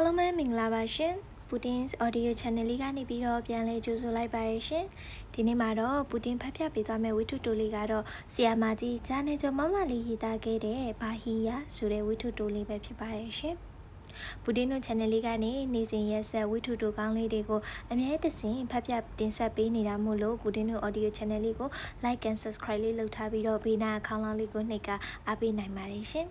အားလုံးပဲမင်္ဂလာပါရှင်ပူတင် audio channel လေးကနေပြီးတော့ပြန်လဲကြိုဆိုလိုက်ပါရရှင်ဒီနေ့မှာတော့ပူတင်ဖတ်ပြပေးသွားမယ့်ဝိထုတိုလေးကတော့ဆီယာမာကြီးဂျာနေကျော်မမလေးရေးသားခဲ့တဲ့ဘာဟီယာဆိုတဲ့ဝိထုတိုလေးပဲဖြစ်ပါရရှင်ပူတင်တို့ channel လေးကနေနေ့စဉ်ရက်ဆက်ဝိထုတိုကောင်းလေးတွေကိုအမြဲတစေဖတ်ပြတင်ဆက်ပေးနေတာမို့လို့ပူတင်တို့ audio channel လေးကို like and subscribe လေးလုပ်ထားပြီးတော့ဘေးနာအခေါင်းလောင်းလေးကိုနှိပ်ကအားပေးနိုင်ပါတယ်ရှင်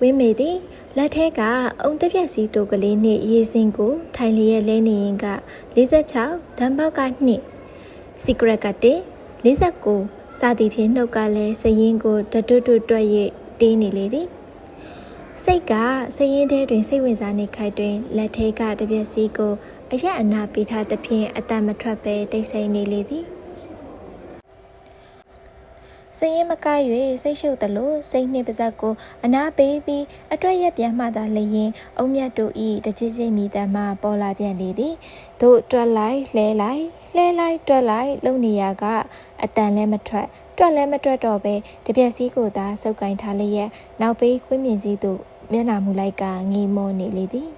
ဝင်းမေသည်လက်ထဲကအုံတပြက်စီတိုကလေးနှင့်ရေစင်ကို ထိုင်လျက်လဲနေရင်က46ဓမ္ဘောက်က2 secret က1 49စသည်ဖြင့်နှုတ်ကလည်းစရင်ကိုတတွတ်တွတ်တွက်၍တေးနေလေသည်စိတ်ကစရင်ထဲတွင်စိတ်ဝင်စားနေခိုက်တွင်လက်ထဲကတပြက်စီကိုအရက်အနာပေးထားသဖြင့်အတန်မထွက်ပဲတိတ်ဆိတ်နေလေသည် စရင်မကိုက်၍စိတ်ရှုပ်သလိုစိတ်နှင့်ပါဇက်ကိုအနာပေးပြီးအတွက်ရက်ပြန်မှသာလျင်အုံမြတ်တို့ဤတချစ်ချင်းမိတမ်းမှပေါ်လာပြန်လေသည်တို့တွက်လိုက်လှဲလိုက်လှဲလိုက်တွက်လိုက်လုံနေရကအတန်လည်းမထွက်တွက်လည်းမတွက်တော့ပဲတပြက်စီးကိုသာစုပ်ကင်ထားလျက်နောက်ပေးကွင်းမြင့်ကြီးသို့မျက်နာမူလိုက်ကငေးမောနေလေသည်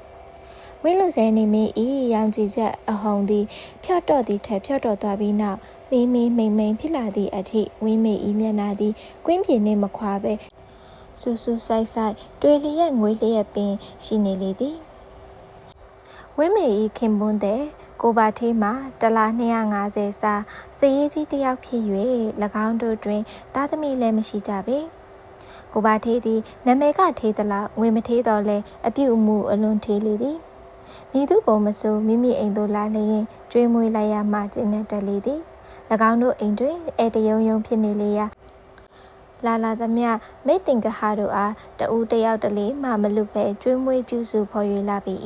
ဝင်းလူစဲနေမင်းဤရောင်ကြည်ချက်အဟုန်သည်ဖြော့တော့သည်ထက်ဖြော့တော့သွားပြီးနောက်မေးမေးမိန်မိန်ဖြစ်လာသည့်အထိဝင်းမေဤမျက်နာသည်ကွင်းပြေနှင့်မခွာပဲဆူဆူဆိုင်ဆိုင်တွေလျက်ငွေလျက်ပင်ရှိနေလေသည်ဝင်းမေဤခင်ပွန်းတဲ့ကိုပါထေးမှာတလား250စာစည်ရေးကြီးတယောက်ဖြစ်၍၎င်းတို့တွင်သားသမီးလည်းမရှိကြပေကိုပါထေးသည်နမဲကထေးသလားဝင်မထေးတော်လဲအပြုအမူအလွန်ထေးလေသည် မိသူကိုမဆိုမိမိအိမ်သို့လာလျင်ကျွေးမွေးလိုက်ရမှကျင်းနေတလေသည်၎င်းတို့အိမ်တွင်အဲတယုံယုံဖြစ်နေလေရာလာလာသမျှမိတ်တင်ကဟာတို့အားတဦးတယောက်တလေမှမလွတ်ပဲကျွေးမွေးပြုစုဖော်၍လာပြီ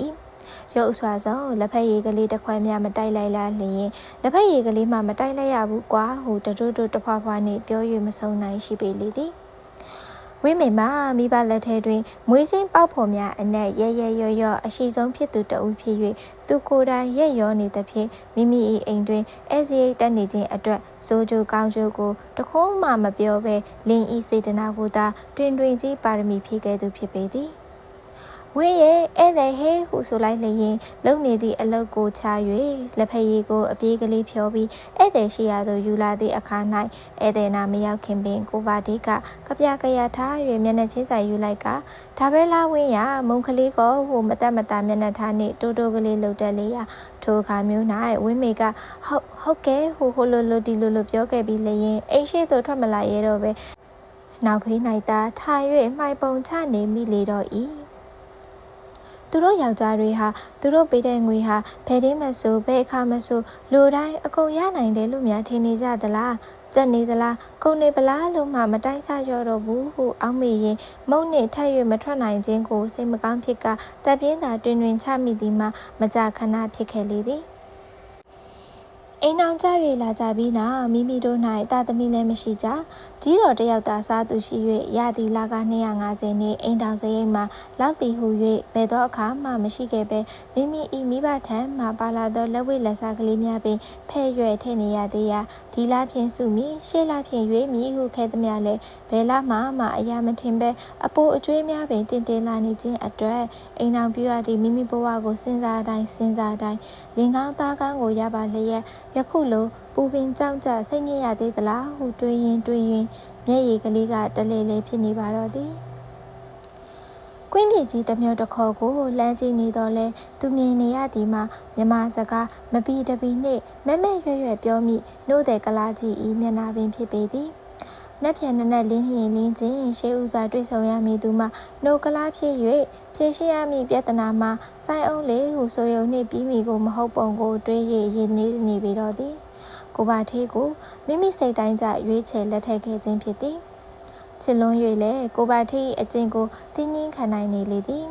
ရုပ်အစွာဆုံးလက်ဖက်ရည်ကလေးတစ်ခွက်များမတိုက်လိုက်လားလျင်လက်ဖက်ရည်ကလေးမှမတိုက်လိုက်ရဘူးကွာဟူတတွတ်တွတ်တဖွာဖွာနှင့်ပြော၍မဆုံးနိုင်ရှိပေလေသည် ဝင်းမေမှာမိဘလက်ထဲတွင်မွေးချင်းပေါက်ဖော်များအနက်ရဲရဲရော့ရော့အရှိဆုံးဖြစ်သူတဦးဖြစ်၍သူကိုယ်တိုင်ရက်ရောနေသဖြင့်မိမိ၏အိမ်တွင်အဲစီအိတ်တက်နေခြင်းအတွက်စိုးကြိုကောင်းကျိုးကိုတခုံးမှမပြောဘဲလင်းဤစေတနာကိုသာတွင်တွင်ကြီးပါရမီဖြည့်ခဲ့သူဖြစ်ပေသည် ဝင်းရဲ့ဧည့်သည်ဟဲဟုဆိုလိုက်လျင်လုံနေသည့်အလုတ်ကိုချ၍လက်ဖက်ရည်ကိုအပြေးကလေးဖြောပြီးဧည့်သည်ရှိရာသို့ယူလာသည့်အခါ၌ဧည့်သည်နာမရောက်ခင်ပင်ကိုပါတီကကပြကရထား၍မျက်နှာချင်းဆိုင်ယူလိုက်ကဒါပဲလားဝင်းရမုံကလေးကိုဟိုမတက်မတာမျက်နှာထားနှင့်တိုးတိုးကလေးလှုပ်တက်လေရာထိုအခါမျိုး၌ဝင်းမေကဟုတ်ဟုတ်ကဲဟိုဟိုလိုလိုဒီလိုလိုပြောခဲ့ပြီးလျင်အိမ်ရှိသို့ထွက်မလာရဲတော့ပဲနောက်ဖေး၌သာထား၍မှိုင်ပုံချနေမိလေတော့၏ သူတို့ယောက်ျားတွေဟာသူတို့ပေးတဲ့ငွေဟာဘယ်တင်းမဆိုဘယ်အခါမဆိုလူတိုင်းအကုန်ရနိုင်တယ်လို့များထင်နေကြသလားကြက်နေသလားကုန်နေပလားလို့မှမတိုင်းဆရော့တော့ဘူးဟုအောက်မေရင်မုံနှင့်ထက်၍မထွက်နိုင်ခြင်းကိုစိတ်မကောင်းဖြစ်ကတပ်ပြင်းသာတွင်တွင်ချမိသည်မှာမကြခဏဖြစ်ခဲ့လေသည် အိမ်အောင်ကြ၍လာကြပြီးနောက်မိမိတို့၌တာသမီလည်းမရှိကြကြီးတော်တယောက်သာစားသူရှိ၍ရသည်လက250နှင့်အိမ်တောင်စရိတ်မှာလောက်တီဟု၍ဘယ်သောအခါမှမရှိခဲ့ပဲမိမိ၏မိဘထံမှပါလာသောလက်ဝိလက်စားကလေးများပင်ဖဲ့ရွယ်ထည့်နေရသေးရာဒီလဖြင့်စုမီရှေ့လဖြင့်ရွေးမီဟုခဲသမျှလည်းဘယ်လမှမှအရာမထင်ပဲအပိုအကျွေးများပင်တင်တင်လာနေခြင်းအတွက်အိမ်အောင်ပြရသည့်မိမိဘဝကိုစဉ်းစားတိုင်းစဉ်းစားတိုင်းလင်ကောင်းသားကောင်းကိုရပါလျက်ယခုလိုပူပင်ကြောက်ကြစိတ်ညစ်ရသေးသလားဟုတွေးရင်တွေးရင်မျက်ရည်ကလေးကတလဲလဲဖြစ်နေပါတော့သည်ကွင်းပြည်ကြီးတစ်မျိုးတစ်ခေါ်ကိုလမ်းကြည့်နေတော့လဲသူမြင်နေရသည်မှာမြမစကားမပီတပီနှင့်မဲမဲရွရွပြောမိနှိုးတဲ့ကလားကြီးဤမျက်နာပင်ဖြစ်ပေသည် နက်ဖြန်နနက်လင်းရင်လင်းချင်းရှေးဥစွာတွေ့ဆုံရမည်သူမှနှုတ်ကလားဖြစ်၍ဖြည့်ရှိရမည်ပြဿနာမှာစိုင်းအောင်လေးဟုဆိုရုံနှင့်ပြီးမိကိုမဟုတ်ပုံကိုတွေး၍ရည်နေနေပြီတော့သည်ကိုပါသေးကိုမိမိစိတ်တိုင်းကြရွေးချယ်လက်ထပ်ခဲ့ခြင်းဖြစ်သည်ချစ်လွန်း၍လည်းကိုပါသေးအကျင့်ကိုတင်းငင်းခံနိုင်နေလေသည်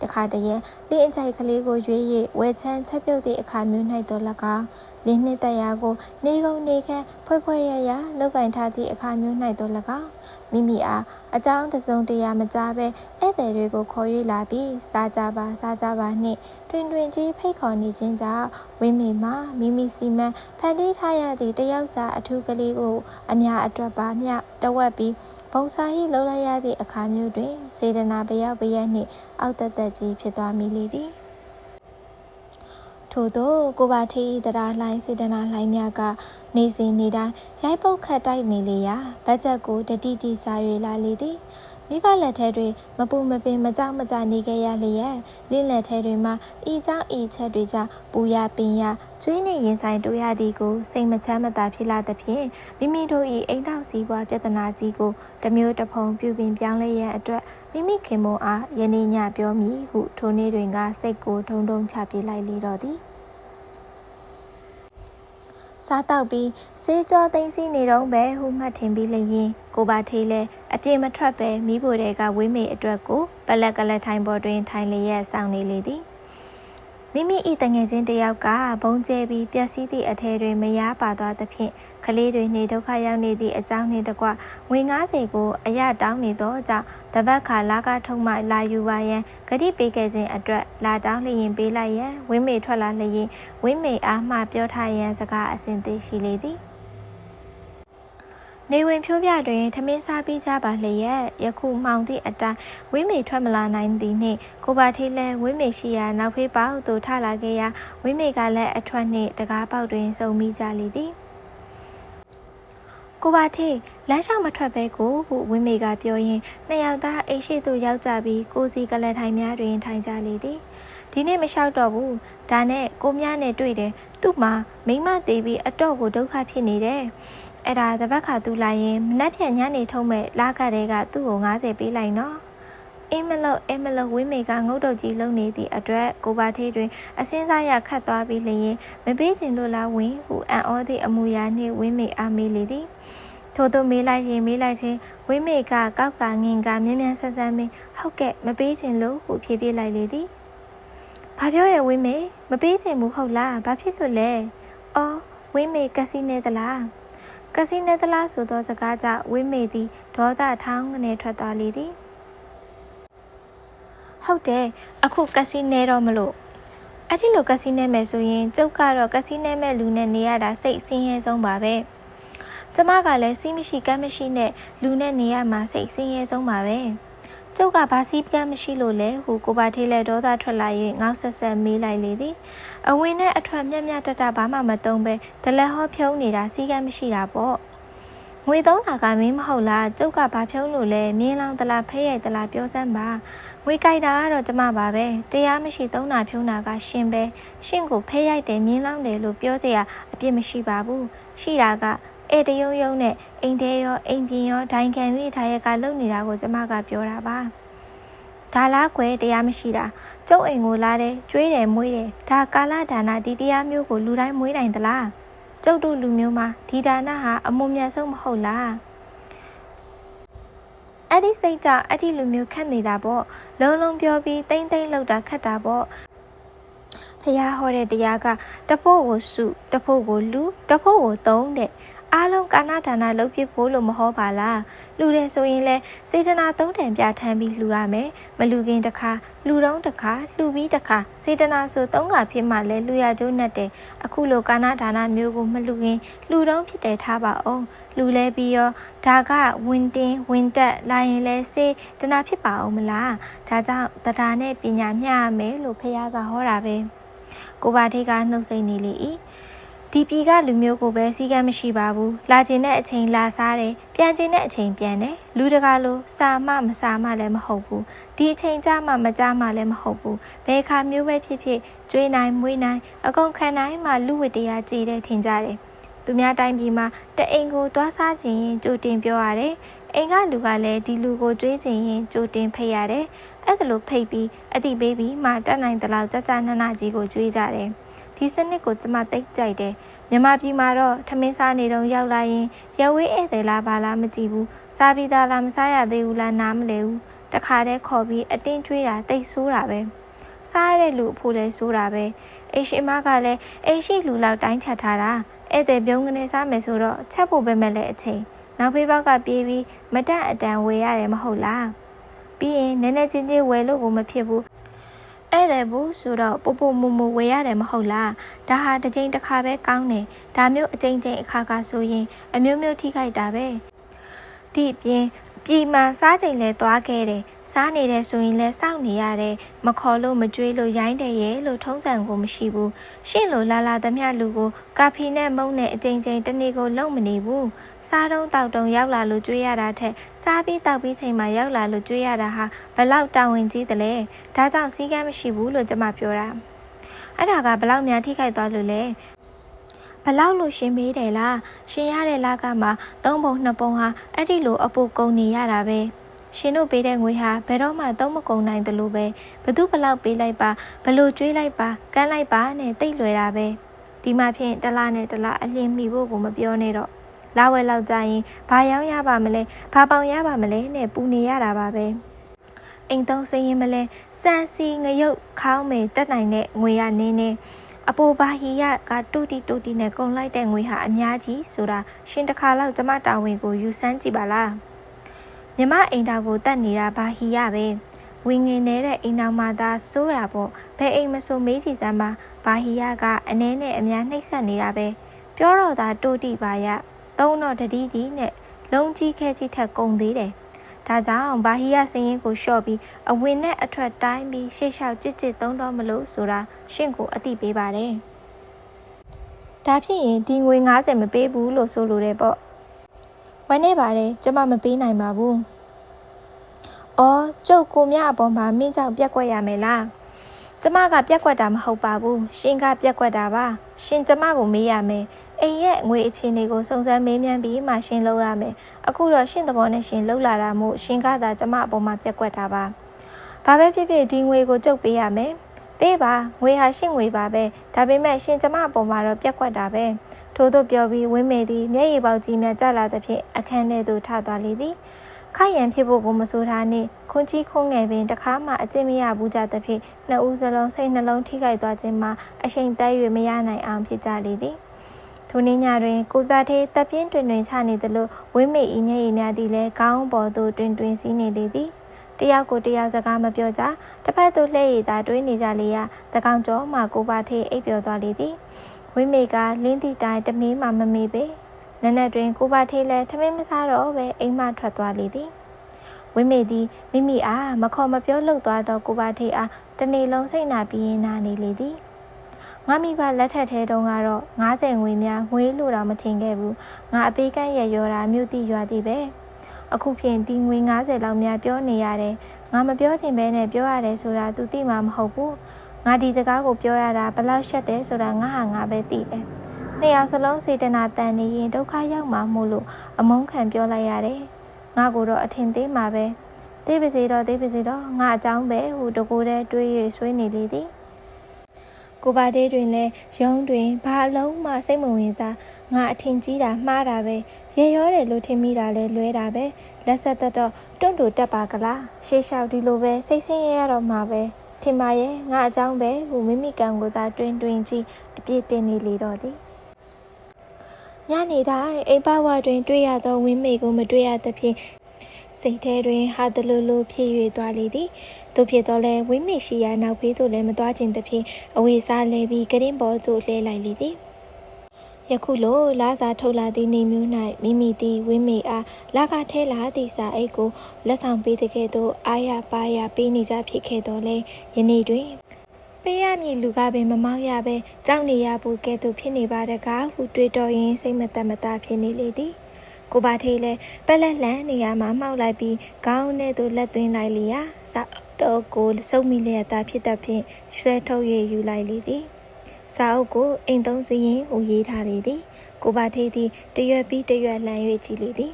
တခါတည်းရလေအကြိုက်ကလေးကိုရွေး၍ဝဲချမ်းချက်ပြုတ်သည့်အခါမျိုး၌တော့၎င်း လင်းနှစ်တရာကိုနေကုန်နေခန့်ဖွဲဖွဲရရလောက်ကင်ထားသည့်အခါမျိုး၌တော့၎င်းမိမိအားအကြောင်းတစုံတရာမကြားဘဲဧည့်သည်တွေကိုခေါ်၍လာပြီးစားကြပါစားကြပါနှင့်တွင်တွင်ကြီးဖိတ်ခေါ်နေခြင်းကြောင့်ဝင်းမိမှာမိမိစီမံဖန်တီးထားရသည့်တယောက်စာအထူးကလေးကိုအများအတွက်ပါမျှတဝက်ပြီးဘုံစာဟိလှုပ်လိုက်ရသည့်အခါမျိုးတွင်စေတနာပယောက်ပရက်နှင့်အောက်တသက်ကြီးဖြစ်သွားမိလေသည် ထို့သောကိုပါထေးတရားလှိုင်းစေတနာလှိုင်းများကနေစဉ်နေတိုင်းရိုက်ပုတ်ခတ်တိုက်နေလေရာဘတ်ဂျက်ကိုတတိတိစား၍လာလေသည် မိဘလက်ထဲတွင်မပူမပင်မကြောက်မကြနေခဲ့ရလျက်လင်းလက်ထဲတွင်မှဤကြောင့်ဤချက်တွေကြောင့်ပူရပင်ရကျွေးနေရင်ဆိုင်တို့ရသည်ကိုစိတ်မချမ်းမသာဖြစ်လာသဖြင့်မိမိတို့၏အိမ်ထောက်စီးပွားပြဿနာကြီးကိုတမျိုးတစ်ဖုံပြုပင်ပြောင်းလဲရန်အတွက်မိမိခင်မအားယနေ့ညပြောမည်ဟုထိုနေ့တွင်ကစိတ်ကိုထုံထုံချပြလိုက်လေတော့သည် စားတောက်ပြီးစေးကြောသိမ့်စီနေတော့ပဲဟုမှတ်ထင်ပြီးလျင်ကိုပါထေးလဲအပြေမထွက်ပဲမိဖို့တွေကဝင်းမေအတွက်ကိုပလက်ကလက်ထိုင်ပေါ်တွင်ထိုင်လျက်စောင့်နေလေသည် မိမိဤတငယ်ချင်းတယောက်ကဘုံကျဲပြီးပျက်စီးသည့်အထည်တွင်မရပါသွားသဖြင့်ကလေးတွေနေဒုက္ခရောက်နေသည့်အကြောင်းနှင့်တကွငွေ90ကိုအရတောင်းနေသောကြောင့်တပတ်ခါလာကထုံမှလာယူပါရန်ဂတိပေးခဲ့ခြင်းအတွက်လာတောင်းလျင်ပေးလိုက်ရန်ဝင်းမေထွက်လာလျင်ဝင်းမေအားမှပြောထားရန်စကားအစဉ်သိရှိလေသည် နေဝင်ဖြိုးပြတွင်ထမင်းစားပြီးကြပါလျက်ယခုမှောင်သည့်အတိုင်းဝင်းမေထွက်မလာနိုင်သည်နှင့်ကိုပါထေးလဲဝင်းမေရှိရာနောက်ဖေးပေါသို့ထလာခဲ့ရာဝင်းမေကလည်းအထွက်နှင့်တကားပေါက်တွင်စုံမိကြလေသည်ကိုပါထေးလမ်းလျှောက်မထွက်ပဲကိုဟုဝင်းမေကပြောရင်းနှစ်ယောက်သားအိရှိသို့ရောက်ကြပြီးကိုစီကလည်းထိုင်များတွင်ထိုင်ကြလေသည် ဒီနေ့မလျှောက်တော့ဘူးဒါနဲ့ကိုမြနဲ့တွေ့တယ်သူ့မှာမိမသေးပြီးအတော့ကိုဒုက္ခဖြစ်နေတယ်အဲ့ဒါတပတ်ခါသူလာရင်မနှက်ဖြန်ညနေထုံးမဲ့လာကတဲ့ကသူ့ကို90ပေးလိုက်နော်အင်းမလို့အင်းမလို့ဝင်းမေကငုတ်တုတ်ကြီးလုံနေသည့်အတွက်ကိုပါထေးတွင်အစင်းစားရခတ်သွားပြီးလျင်မပေးချင်လို့လားဝင်းဟုအံ့ဩသည့်အမူအရာနှင့်ဝင်းမေအားမေးလေသည်ထို့သို့မေးလိုက်ရင်မေးလိုက်ချင်းဝင်းမေကကောက်ကငင်ကမြ мян ဆန်းဆန်းမင်းဟုတ်ကဲ့မပေးချင်လို့ဟုဖြေပြလိုက်လေသည် ဘာပြောရဲဝင်းမေမပေးချင်ဘူးဟုတ်လားဘာဖြစ်လို့လဲအော်ဝင်းမေကစီနေသလားကစီနေသလားဆိုသောစကားကြောင့်ဝင်းမေသည်ဒေါသထောင်းကနေထွက်သွားလေသည်ဟုတ်တယ်အခုကစီနေတော့မလို့အဲ့ဒီလိုကစီနေမယ်ဆိုရင်ကျုပ်ကတော့ကစီနေမဲ့လူနဲ့နေရတာစိတ်ဆင်းရဲဆုံးပါပဲကျမကလည်းစီးမရှိကမ်းမရှိနဲ့လူနဲ့နေရမှာစိတ်ဆင်းရဲဆုံးပါပဲ ကျုပ်ကဘာစီးပြန်မရှိလို့လဲဟုကိုပါထေးလက်ဒေါသထွက်လာ၍ငေါက်ဆက်ဆက်မေးလိုက်လေသည်အဝင်နဲ့အထွက်မြက်မြက်တတဘာမှမတုံးပဲဒလက်ဟောဖြုံးနေတာစီးကမ်းမရှိတာပေါ့ငွေသုံးတာကမင်းမဟုတ်လားကျုပ်ကဘာဖြုံးလို့လဲမြင်းလောင်တလားဖဲရိုက်တလားပြောစမ်းပါငွေကြိုက်တာကတော့ကျမပါပဲတရားမရှိသုံးတာဖြုံးတာကရှင်ပဲရှင်ကိုဖဲရိုက်တယ်မြင်းလောင်တယ်လို့ပြောကြရအပြစ်မရှိပါဘူးရှိတာက ဧတယုံယုံနဲ့အိမ်သေးရောအိမ်ပြင်ရောဒိုင်ခံပြီးထားရကလုံနေတာကိုကျမကပြောတာပါဒါလားကွယ်တရားမရှိတာကျုပ်အိမ်ကိုလာတယ်ကျွေးတယ်မွေးတယ်ဒါကာလဒါနဒီတရားမျိုးကိုလူတိုင်းမွေးနိုင်သလားကျုပ်တို့လူမျိုးမှာဒီဒါနဟာအမွန်မြတ်ဆုံးမဟုတ်လားအဲ့ဒီစိတ်ကြောင့်အဲ့ဒီလူမျိုးခတ်နေတာပေါ့လုံးလုံးပြောပြီးတိမ့်တိမ့်လောက်တာခတ်တာပေါ့ဖះဟောတဲ့တရားကတဖို့ကိုစုတဖို့ကိုလူတဖို့ကိုသုံးတဲ့ အားလုံးကာဏဒါနလုပ်ဖြစ်ဖို့လို့မဟောပါလားလူတယ်ဆိုရင်လဲစေတနာသုံးတန်ပြထမ်းပြီးလှူရမယ်မလူခင်တခါလူတော့တခါလှူပြီးတခါစေတနာဆိုသုံးခါဖြစ်မှလဲလူရကျိုးနဲ့တယ်အခုလိုကာဏဒါနမျိုးကိုမလူခင်လှူတော့ဖြစ်တယ်ထားပါအောင်လူလဲပြီးရောဒါကဝင်တင်ဝင်တက်လာရင်လဲစေတနာဖြစ်ပါအောင်မလားဒါကြောင့်တရားနဲ့ပညာမျှရမယ်လို့ဖခင်ကဟောတာပဲကိုပါထိကနှုတ်ဆက်နေလေ၏ ဒီပြည်ကလူမျိုးကိုပဲစီကံမရှိပါဘူးလာကျင်တဲ့အချိန်လာစားတယ်ပြန်ကျင်တဲ့အချိန်ပြန်တယ်လူတကာလိုစာမမစာမလည်းမဟုတ်ဘူးဒီအချိန်ကြမှမကြမှလည်းမဟုတ်ဘူးဘယ်ခါမျိုးပဲဖြစ်ဖြစ်ကျွေးနိုင်မွေးနိုင်အကုန်ခံနိုင်မှလူဝတ္တရားကြည်တဲ့ထင်ကြတယ်သူများတိုင်းပြည်မှာတအိမ်ကိုသွားစားခြင်းရင်ကြိုတင်ပြောရတယ်အိမ်ကလူကလည်းဒီလူကိုကြွေးခြင်းရင်ကြိုတင်ဖိတ်ရတယ်အဲ့ဒါလိုဖိတ်ပြီးအတိပေးပြီးမှတတ်နိုင်တဲ့လောက်ကြကြနနကြီးကိုကြွေးကြတယ် ဒီစနစ်ကိုကျမသိကြိုက်တယ်မြန်မာပြည်မှာတော့ထမင်းစားနေတော့ရောက်လာရင်ရဝေးဧည့်သည်လားဘာလားမကြည့်ဘူးစားပြီးသားလားမစားရသေးဘူးလားနားမလဲဘူးတခါတည်းခေါ်ပြီးအတင်းကျွေးတာတိတ်ဆိုးတာပဲစားရတဲ့လူအဖို့လဲဆိုတာပဲအိမ်ရှင်မကလည်းအိမ်ရှိလူလောက်တိုင်းချက်ထားတာဧည့်သည်ပြုံးကနေစားမယ်ဆိုတော့ချက်ဖို့ပဲမဲ့လဲအချိန်နောက်ဖေးပေါက်ကပြေးပြီးမတန့်အတန်ဝယ်ရတယ်မဟုတ်လားပြီးရင်နည်းနည်းချင်းချင်းဝယ်လို့ကိုမဖြစ်ဘူး ဧည့်သည်ဘူးဆိုတော့ပူပူမူမူဝယ်ရတယ်မဟုတ်လားဒါဟာတစ်ချိန်တစ်ခါပဲကောင်းတယ်ဒါမျိုးအချိန်ချင်းအခါခါဆိုရင် အမျိုးမျိုးထိခိုက်တာပဲဒီအပြင် ပြည်မှာစားချိန်လဲသွားခဲ့တယ်စားနေတယ်ဆိုရင်လဲစောင့်နေရတယ်မခေါ်လို့မကြွေးလို့ရိုင်းတယ်ရဲ့လို့ထုံးစံကိုမရှိဘူးရှင့်လိုလာလာသမျှလူကိုကာဖီနဲ့မုန်းနဲ့အချိန်ချင်းတနေ့ကိုလုံမနေဘူးစားတုံးတောက်တုံးရောက်လာလို့ကြွေးရတာထက်စားပြီးတောက်ပြီးချိန်မှာရောက်လာလို့ကြွေးရတာဟာဘလောက်တာဝန်ကြီးတယ်လဲဒါကြောင့်စီးကမ်းမရှိဘူးလို့ကျွန်မပြောတာအဲ့ဒါကဘလောက်များထိခိုက်သွားလို့လဲ ဘလောက်လို့ရှင်မေးတယ်လားရှင်ရတဲ့လကမှသုံးပုံနှစ်ပုံဟာအဲ့ဒီလိုအပူကုန်နေရတာပဲရှင်တို့ပေးတဲ့ငွေဟာဘယ်တော့မှသုံးမကုန်နိုင်တယ်လို့ပဲဘသူဘလောက်ပေးလိုက်ပါဘလို့ကျွေးလိုက်ပါကမ်းလိုက်ပါနဲ့တိတ်လွယ်တာပဲဒီမှာဖြင့်တလားနဲ့တလားအလင်းမိဖို့ကိုမပြောနဲ့တော့လာဝဲလောက်ကြရင်ဘာရောင်းရပါမလဲဘာပေါင်ရပါမလဲနဲ့ပူနေရတာပါပဲအိမ်သုံးစရင်မလဲစံစီငရုတ်ခေါင်းမေတက်နိုင်တဲ့ငွေရနင်းနေ အပိုဘာဟီယကတူတီတူတီနဲ့ကုန်လိုက်တဲ့ငွေဟာအများကြီးဆိုတာရှင်တစ်ခါလောက်ကျမတာဝန်ကိုယူဆန်းကြည့်ပါလားမြမအိမ်တာကိုတတ်နေတာဘာဟီယပဲဝင်းငင်နေတဲ့အိမ်တော်မှာသာစိုးတာပေါ့ဘယ်အိမ်မဆိုမေးကြည့်စမ်းပါဘာဟီယကအနှဲနဲ့အများနှိပ်စက်နေတာပဲပြောတော့သာတူတီပါရသုံးတော့တတိကြီးနဲ့လုံးကြီးခဲကြီးထက်ကုန်သေးတယ် ဒါကြောင့်ဘာဟီယာစင်းရင်ကိုလျှော့ပြီးအဝင်နဲ့အထွက်တိုင်းပြီးရှေ့လျှောက်ကြစ်ကြစ်သုံးတော့မလို့ဆိုတာရှင့်ကိုအသိပေးပါတယ်။ဒါဖြစ်ရင်ဒီငွေ90မပေးဘူးလို့ဆိုလိုတယ်ပေါ့။ဝမ်းနေပါတယ်ကျမမပေးနိုင်ပါဘူး။အော်ကျုပ်ကိုမြအပေါ်မှာမင်းကြောင့်ပြက်ကွက်ရမယ်လား။ကျမကပြက်ကွက်တာမဟုတ်ပါဘူး။ရှင်ကပြက်ကွက်တာပါ။ရှင်ကျမကိုမေးရမယ်။ အိမ်ရဲ့ငွေအခြေအနေကိုစုံစမ်းမေးမြန်းပြီးမှရှင်းလုပ်ရမယ်။အခုတော့ရှင်းသဘောနဲ့ရှင်းလှုပ်လာတာမို့ရှင်းကသာကျမအပေါ်မှာပြက်ကွက်တာပါ။ဘာပဲဖြစ်ဖြစ်ဒီငွေကိုကျုပ်ပေးရမယ်။ပေးပါငွေဟာရှင်းငွေပါပဲ။ဒါပေမဲ့ရှင်းကျမအပေါ်မှာတော့ပြက်ကွက်တာပဲ။ထို့သို့ပြောပြီးဝင်းမေသည်မျက်ရည်ပေါက်ကြီးများကျလာသဖြင့်အခန်းထဲသို့ထသွားလေသည်။ခိုင်ရန်ဖြစ်ဖို့ကိုမဆိုထားနှင့်ခွန်ကြီးခုံးငယ်ပင်တခါမှအကျင့်မရဘူးကြသဖြင့်နှစ်ဦးစလုံးစိတ်နှလုံးထိခိုက်သွားခြင်းမှာအရှိန်တဲ၍မရနိုင်အောင်ဖြစ်ကြလေသည်။ ထိုနေ့ညတွင်ကိုပြသေးတပ်ပြင်းတွင်တွင်ချနေသလိုဝင်းမေဤမျက်ရည်များသည်လည်းခေါင်းပေါ်သို့တွင်တွင်စီးနေလေသည်တယောက်ကိုတယောက်စကားမပြောကြတစ်ဖက်သို့လှည့်ရည်သာတွေးနေကြလေရာတကောင်ကျော်မှကိုပါထေးအိပ်ပျော်သွားလေသည်ဝင်းမေကလင်းသည့်တိုင်တမင်းမှမမေ့ပေနက်နက်တွင်ကိုပါထေးလည်းထမင်းမစားတော့ပဲအိမ်မှထွက်သွားလေသည်ဝင်းမေသည်မိမိအားမခေါ်မပြောလှုပ်သွားသောကိုပါထေးအားတနေ့လုံးစိတ်နာပြီးရင်နာနေလေသည် ငါမိဘလက်ထက်ထဲတုန်းကတော့90ငွေများငွေလို့တော့မထင်ခဲ့ဘူးငါအပေးကန့်ရရောတာမြို့တိရွာတိပဲအခုဖြင့်ဒီငွေ90လောက်များပြောနေရတယ်ငါမပြောချင်ပဲနဲ့ပြောရတယ်ဆိုတာသူသိမှာမဟုတ်ဘူးငါဒီစကားကိုပြောရတာဘလောက်ရှက်တယ်ဆိုတာငါဟာငါပဲသိတယ်နှစ်ယောက်စလုံးစေတနာတန်နေရင်ဒုက္ခရောက်မှာမို့လို့အမုန်းခံပြောလိုက်ရတယ်ငါကိုတော့အထင်သေးမှာပဲသိပါစေတော့သိပါစေတော့ငါအကြောင်းပဲဟူတကူတဲ့တွေးရဆွေးနေလေသည် ကိုပါသေးတွင်လည်းရုံးတွင်ဘာအလုံးမှစိတ်မဝင်စားငါအထင်ကြီးတာမှားတာပဲရေရောတယ်လို့ထင်မိတာလဲလွဲတာပဲလက်ဆက်သက်တော့တွန့်တူတက်ပါကလားရှေးလျှောက်ဒီလိုပဲစိတ်ဆင်းရဲရတော့မှာပဲထင်ပါရဲ့ငါအကြောင်းပဲဟူမိမိကံကိုသာတွင်တွင်ကြီးအပြစ်တင်နေလေတော့သည်ညနေတိုင်းအိမ်ပဝတွင် တွေ့ရသောဝင်းမေကိုမတွေ့ရသဖြင့်စိတ်ထဲတွင်ဟာတလူလူဖြစ်၍သွားလေသည် သူဖြစ်တော့လဲဝင်းမေရှိရာနောက်ဖေးသို့လည်းမသွားခြင်းသဖြင့်အဝေစားလဲပြီးကရင်ပေါ်သို့လဲလိုက်လေသည်ယခုလိုလာစာထုတ်လာသည့်နေမျိုး၌မိမိသည်ဝင်းမေအားလာကထဲလာသည့်စာအိတ်ကိုလက်ဆောင်ပေးတဲ့ကဲ့သို့အာရပါရပေးနေကြဖြစ်ခဲ့တော်လဲယနေ့တွင်ပေးရမည်လူကပင်မမောက်ရပဲကြောက်နေရဖို့ကဲ့သို့ဖြစ်နေပါတကားဟုတွေးတော်ရင်းစိတ်မသက်မသာဖြစ်နေလေသည်ကိုပါထေးလဲပက်လက်လှမ်းနေရမှာမှောက်လိုက်ပြီးခေါင်းနဲ့သူလက်သွင်းလိုက်လျာ စတော့ကိုစုံမိလျက်သားဖြစ်တဲ့ဖြင့်ဆွဲထုတ်၍ယူလိုက်လေသည်စာအုပ်ကိုအိမ်သုံးစရင်ဟူရေးထားလေသည် ကိုပါထေးသည်တရွက်ပြီးတရွက်လှမ်း၍ကြည့်လေသည်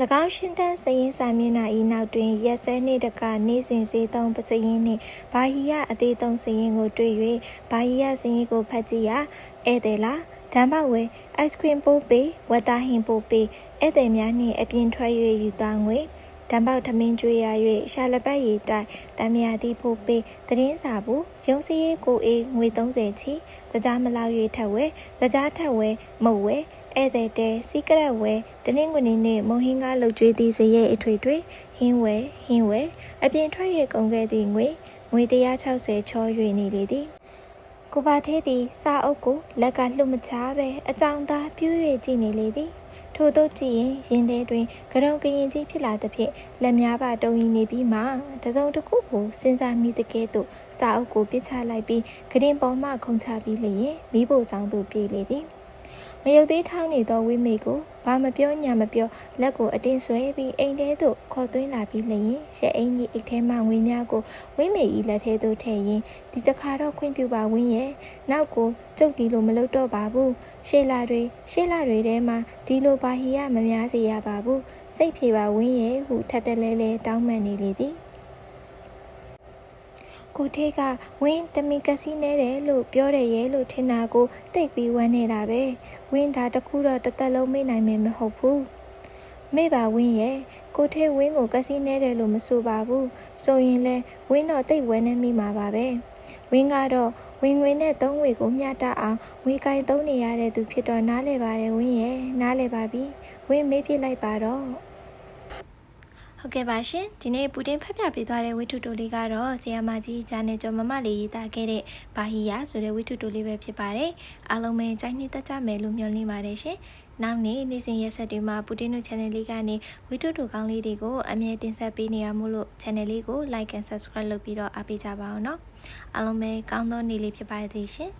၎င်းရှင်တန်းစရင်စာမျက်နှာ၏နောက်တွင်ရက်စဲနှင့်တကနေစဉ်စေသုံးပစရင်နှင့်ဘာဟီယအသေးသုံးစရင်ကိုတွေ့၍ဘာဟီယစရင်ကိုဖတ်ကြည့်ရာဧည့်သည်လားဒံပေါက်ဝဲ ice cream ပိုးပေးဝတ်သားဟင်ပိုးပေးဧည့်သည်များနှင့်အပြင်ထွက်၍ယူသားငွေ ဓာတ်ပေါက်ထမင်းကျွေးရ၍ရှာလပတ်ရည်တိုက်တမယာတိဖို့ပေးသတင်းစာဘူးရုံးစည်းရေးကိုအေးငွေ30ချီတကြားမလောက်၍ထက်ဝဲတကြားထက်ဝဲမုတ်ဝဲဧည့်သည်တဲစီကရက်ဝဲတနင်္ဂနွေနေ့မုံဟင်းကားလှုပ်ကြွေးသည့်စရဲအထွေထွေဟင်းဝဲဟင်းဝဲအပြင်ထွက်၍ကုန်ခဲ့သည့်ငွေငွေ160ချော၍နေလေသည်ကိုပါသေးသည်စာအုပ်ကိုလက်ကလှုပ်မချပဲအကြောင်သားပြူး၍ကြည့်နေလေသည် ထို့သောကြည့်ရင်ရင်ထဲတွင်ကရုံကရင်ကြီးဖြစ်လာသဖြင့်လက်များပါတုံရင်နေပြီးမှတစုံတစ်ခုကိုစဉ်းစားမိတကဲ့သို့စာအုပ်ကိုပစ်ချလိုက်ပြီးဂရင်ပေါ်မှခုန်ချပြီးလျင်မိဖို့ဆောင်သို့ပြေးလေသည်ငရုတ်သေးထောင်းနေသောဝိမိတ်ကို ဘာမပြောညာမပြောလက်ကိုအတင်းဆွဲပြီးအိမ်ထဲသို့ခေါ်သွင်းလာပြီးလျင်ရှက်အင်းကြီးအိတ်ထဲမှငွေများကိုဝိမိတ်ဤလက်ထဲသို့ထည့်ရင်းဒီတစ်ခါတော့ခွင့်ပြုပါဝင်းရဲ့နောက်ကိုကျုပ်ဒီလိုမလုပ်တော့ပါဘူးရှေ့လာတွေရှေ့လာတွေထဲမှာဒီလိုဘာဟီရမများစေရပါဘူးစိတ်ဖြေပါဝင်းရဲ့ဟုထပ်တလဲလဲတောင်းပန်နေလေသည် ကိုထေးကဝင်းတမီကစီနဲတယ်လို့ပြောတယ်ရဲ့လို့ထင်တာကိုတိတ်ပြီးဝမ်းနေတာပဲဝင်းဒါတခုတော့တစ်သက်လုံးမေ့နိုင်မယ်မဟုတ်ဘူးမေ့ပါဝင်းရဲ့ကိုထေးဝင်းကိုကစီနဲတယ်လို့မဆိုပါဘူးဆိုရင်လဲဝင်းတော့တိတ်ဝဲနေမိမှာပါပဲဝင်းကတော့ဝင်ငွေနဲ့သုံးငွေကိုမျှတအောင်ဝေကိုင်းသုံးနေရတဲ့သူဖြစ်တော့နားလဲပါတယ်ဝင်းရဲ့နားလဲပါပြီဝင်းမေးပြစ်လိုက်ပါတော့ ဟုတ်ကဲ့ပါရှင်ဒီနေ့ပူတင်ဖတ်ပြပေးသွားတဲ့ဝိထုတိုလေးကတော့ဆီယာမကြီးဂျာနယ်ကျော်မမလေးရေးသားခဲ့တဲ့ဘာဟီယာဆိုတဲ့ဝိထုတိုလေးပဲဖြစ်ပါတယ်အားလုံးပဲကြိုက်နှစ်သက်ကြမယ်လို့မျှော်လင့်ပါတယ်ရှင်နောက်နေ့နေ့စဉ်ရက်ဆက်တွေမှာပူတင်တို့ channel လေးကနေဝိထုတိုကောင်းလေးတွေကိုအမြဲတင်ဆက်ပေးနေရမို့လို့ channel လေးကို like and subscribe လုပ်ပြီးတော့အားပေးကြပါအောင်နော်အားလုံးပဲကောင်းသောနေ့လေးဖြစ်ပါစေရှင်